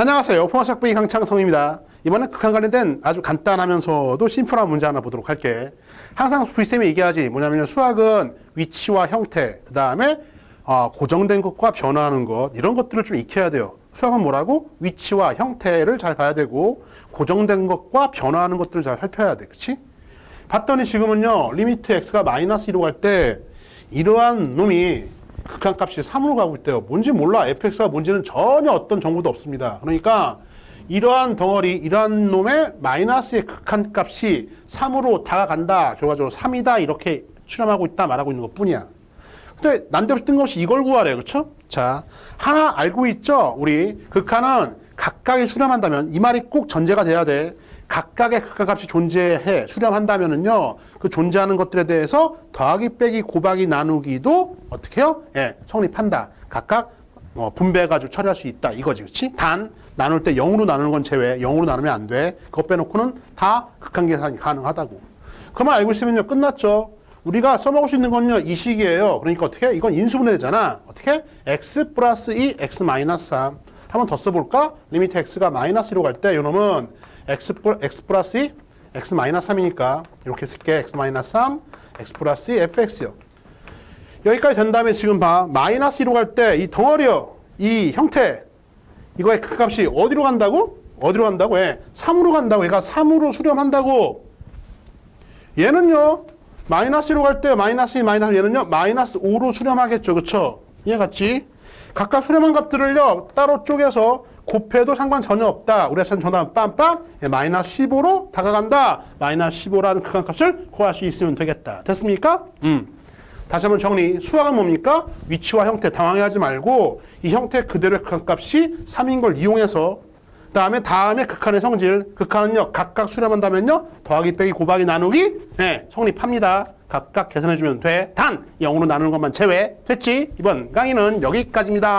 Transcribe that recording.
안녕하세요. 포마삭부의 강창성입니다. 이번엔 극한 관련된 아주 간단하면서도 심플한 문제 하나 보도록 할게. 항상 V쌤이 얘기하지 뭐냐면 수학은 위치와 형태, 그 다음에 어, 고정된 것과 변화하는 것 이런 것들을 좀 익혀야 돼요. 수학은 뭐라고? 위치와 형태를 잘 봐야 되고 고정된 것과 변화하는 것들을 잘 살펴야 돼. 그치? 봤더니 지금은요 리미트 x가 마이너스 1로 갈 때 이러한 놈이 극한값이 3으로 가고 있대요. 뭔지 몰라. fx가 뭔지는 전혀 어떤 정보도 없습니다. 그러니까 이러한 덩어리, 이러한 놈의 마이너스의 극한값이 3으로 다가간다. 결과적으로 3이다. 이렇게 추렴하고 있다. 말하고 있는 것 뿐이야. 근데 난데없이 뜬금없이 이걸 구하래요. 그렇죠? 자, 하나 알고 있죠? 우리 극한은 각각에 수렴한다면 이 말이 꼭 전제가 돼야 돼. 각각의 극한값이 존재해 수렴한다면은요. 그 존재하는 것들에 대해서 더하기 빼기 곱하기 나누기도 어떻게 해요? 예, 성립한다. 각각 어, 분배해가지고 처리할 수 있다. 이거지. 그렇지? 단 나눌 때 0으로 나누는 건 제외. 0으로 나누면 안 돼. 그거 빼놓고는 다 극한 계산이 가능하다고. 그만 알고 있으면요. 끝났죠. 우리가 써먹을 수 있는 건요. 이 식이에요. 그러니까 어떻게? 이건 인수분해 되잖아. 어떻게? x 플러스 2, x 마이너스 3. 한번 더 써볼까? 리미트 x가 마이너스 1로 갈때 이놈은 x, 플- x 플러스 2, x 마이너스 3이니까 이렇게 쓸게. x 마이너스 3, x 플러스 2, fx요. 여기까지 된 다음에 지금 봐. 마이너스 1로 갈 때 이 덩어리요. 이 형태. 이거의 그 값이 어디로 간다고? 어디로 간다고? 예. 3으로 간다고. 얘가 3으로 수렴한다고. 얘는요. 마이너스 1로 갈 때 마이너스 2, 마이너스 얘는요. 마이너스 5로 수렴하겠죠. 그쵸? 이해 갔지? 각각 수렴한 값들을요. 따로 쪼개서 곱해도 상관 전혀 없다. 우리가 전 전화면 빰빰 예, 마이너스 15로 다가간다. 마이너스 15라는 극한값을 구할 수 있으면 되겠다. 됐습니까? 음. 다시 한번 정리. 수학은 뭡니까? 위치와 형태 당황해하지 말고 이 형태 그대로의 극한값이 3인 걸 이용해서 다음에 다음에 극한의 성질 극한은요 각각 수렴한다면요 더하기 빼기 곱하기 나누기 네, 성립합니다. 각각 계산해주면 돼. 단 0으로 나누는 것만 제외. 됐지? 이번 강의는 여기까지입니다.